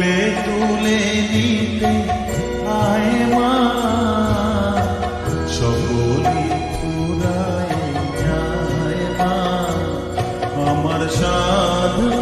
কোলে তুলে নিতে আয় মা। সকলি পুরায় যায় মা। আমার সাধু